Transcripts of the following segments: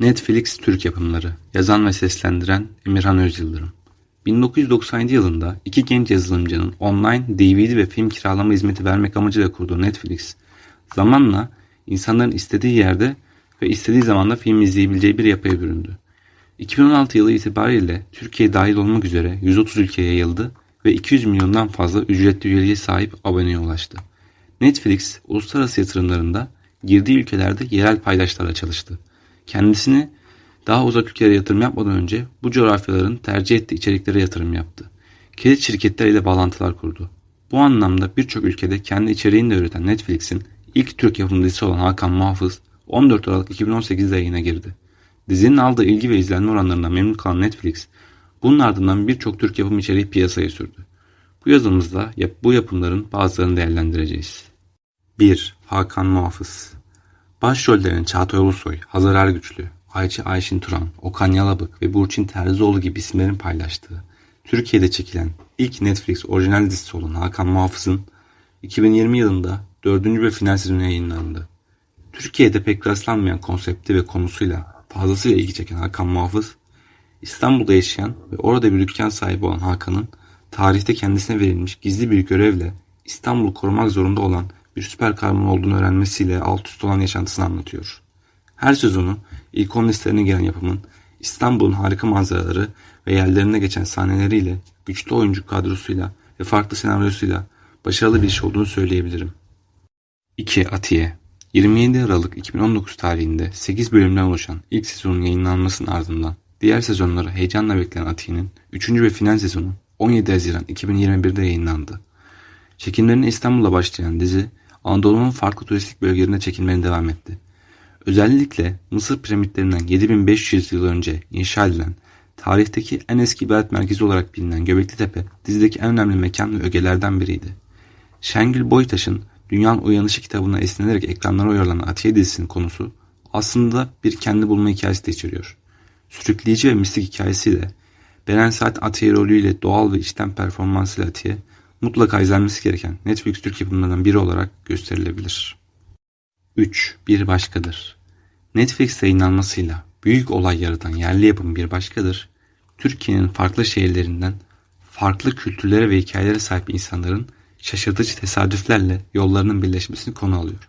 Netflix Türk yapımları. Yazan ve seslendiren Emirhan Özyıldırım. 1997 yılında iki genç yazılımcının online DVD ve film kiralama hizmeti vermek amacıyla kurduğu Netflix, zamanla insanların istediği yerde ve istediği zamanda film izleyebileceği bir yapıya büründü. 2016 yılı itibariyle Türkiye dahil olmak üzere 130 ülkeye yayıldı ve 200 milyondan fazla ücretli üyeliğe sahip aboneye ulaştı. Netflix, uluslararası yatırımlarında girdiği ülkelerde yerel paydaşlarla çalıştı. Kendisini daha uzak ülkelere yatırım yapmadan önce bu coğrafyaların tercih ettiği içeriklere yatırım yaptı. Kilit şirketleriyle bağlantılar kurdu. Bu anlamda birçok ülkede kendi içeriğini de üreten Netflix'in ilk Türk yapım dizisi olan Hakan Muhafız 14 Aralık 2018'de yayına girdi. Dizinin aldığı ilgi ve izlenme oranlarından memnun kalan Netflix, bunun ardından birçok Türk yapım içeriği piyasaya sürdü. Bu yazımızda bu yapımların bazılarını değerlendireceğiz. 1. Hakan Muhafız Başrollerin Çağatay Ulusoy, Hazar Ergüçlü, Ayça Ayşin Turan, Okan Yalabık ve Burçin Terzioğlu gibi isimlerin paylaştığı, Türkiye'de çekilen ilk Netflix orijinal dizisi olan Hakan Muhafız'ın 2020 yılında dördüncü ve final sezonu yayınlandı. Türkiye'de pek rastlanmayan konsepti ve konusuyla fazlasıyla ilgi çeken Hakan Muhafız, İstanbul'da yaşayan ve orada bir dükkan sahibi olan Hakan'ın tarihte kendisine verilmiş gizli bir görevle İstanbul'u korumak zorunda olan bir süper kahraman olduğunu öğrenmesiyle alt üst olan yaşantısını anlatıyor. Her sezonu ilk 10 listelerine giren yapımın İstanbul'un harika manzaraları ve yerlerinde geçen sahneleriyle, güçlü oyuncu kadrosuyla ve farklı senaryosuyla başarılı bir iş olduğunu söyleyebilirim. 2. Atiye 27 Aralık 2019 tarihinde 8 bölümden oluşan ilk sezonun yayınlanmasının ardından diğer sezonları heyecanla beklenen Atiye'nin 3. ve final sezonu 17 Haziran 2021'de yayınlandı. Çekimlerine İstanbul'da başlayan dizi Anadolu'nun farklı turistik bölgelerine çekilmeye devam etti. Özellikle Mısır piramitlerinden 7500 yıl önce inşa edilen tarihteki en eski ibadet merkezi olarak bilinen Göbekli Tepe dizideki en önemli mekan ve ögelerden biriydi. Şengül Boytaş'ın Dünyanın Uyanışı kitabına esinlenerek ekranlara uyarlanan Atiye dizisinin konusu aslında bir kendi bulma hikayesi de içeriyor. Sürükleyici ve mistik hikayesiyle Beren Saat Atiye rolüyle doğal ve içten performansıyla Atiye mutlaka izlenmesi gereken Netflix Türk yapımlarından biri olarak gösterilebilir. 3. Bir Başkadır Netflix yayınlanmasıyla büyük olay yaratan yerli yapım Bir Başkadır, Türkiye'nin farklı şehirlerinden farklı kültürlere ve hikayelere sahip insanların şaşırtıcı tesadüflerle yollarının birleşmesini konu alıyor.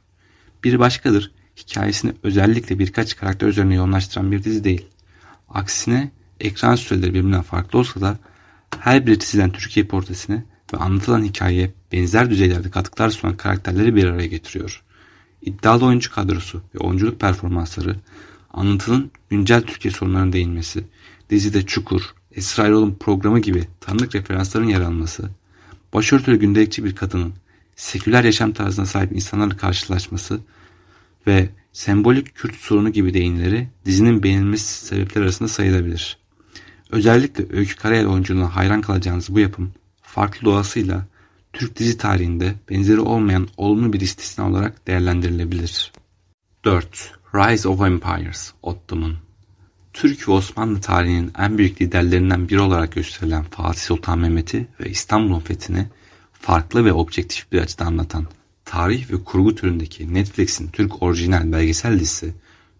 Bir Başkadır, hikayesini özellikle birkaç karakter üzerine yoğunlaştıran bir dizi değil. Aksine ekran süreleri birbirinden farklı olsa da her bir diziden Türkiye portresini ve anlatılan hikayeye benzer düzeylerde katkılar sunan karakterleri bir araya getiriyor. İddialı oyuncu kadrosu ve oyunculuk performansları, anlatının güncel Türkiye sorunlarına değinmesi, dizide Çukur, Esra Erol'un programı gibi tanıdık referansların yer alması, başörtülü gündelikçi bir kadının seküler yaşam tarzına sahip insanlarla karşılaşması ve sembolik Kürt sorunu gibi değinleri dizinin beğenilmesi sebepler arasında sayılabilir. Özellikle Öykü Karayel oyunculuğuna hayran kalacağınız bu yapım farklı doğasıyla Türk dizi tarihinde benzeri olmayan olumlu bir istisna olarak değerlendirilebilir. 4. Rise of Empires Ottoman Türk ve Osmanlı tarihinin en büyük liderlerinden biri olarak gösterilen Fatih Sultan Mehmet'i ve İstanbul'un fethini farklı ve objektif bir açıdan anlatan tarih ve kurgu türündeki Netflix'in Türk orijinal belgesel dizisi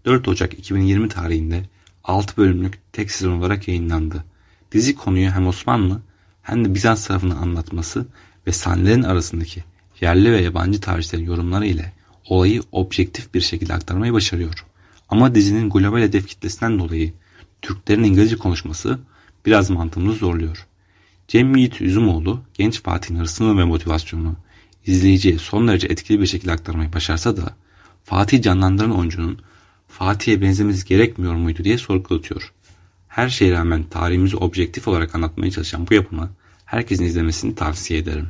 4 Ocak 2020 tarihinde 6 bölümlük tek sezon olarak yayınlandı. Dizi konuyu hem Osmanlı hem de Bizans tarafını anlatması ve sahnelerin arasındaki yerli ve yabancı tarihçilerin yorumları ile olayı objektif bir şekilde aktarmayı başarıyor. Ama dizinin global hedef kitlesinden dolayı Türklerin İngilizce konuşması biraz mantığımızı zorluyor. Cem Yiğit Üzümoğlu genç Fatih'in hırsını ve motivasyonunu izleyiciye son derece etkili bir şekilde aktarmayı başarsa da Fatih canlandıran oyuncunun Fatih'e benzemesi gerekmiyor muydu diye sorgulatıyor. Her şeye rağmen tarihimizi objektif olarak anlatmaya çalışan bu yapımı herkesin izlemesini tavsiye ederim.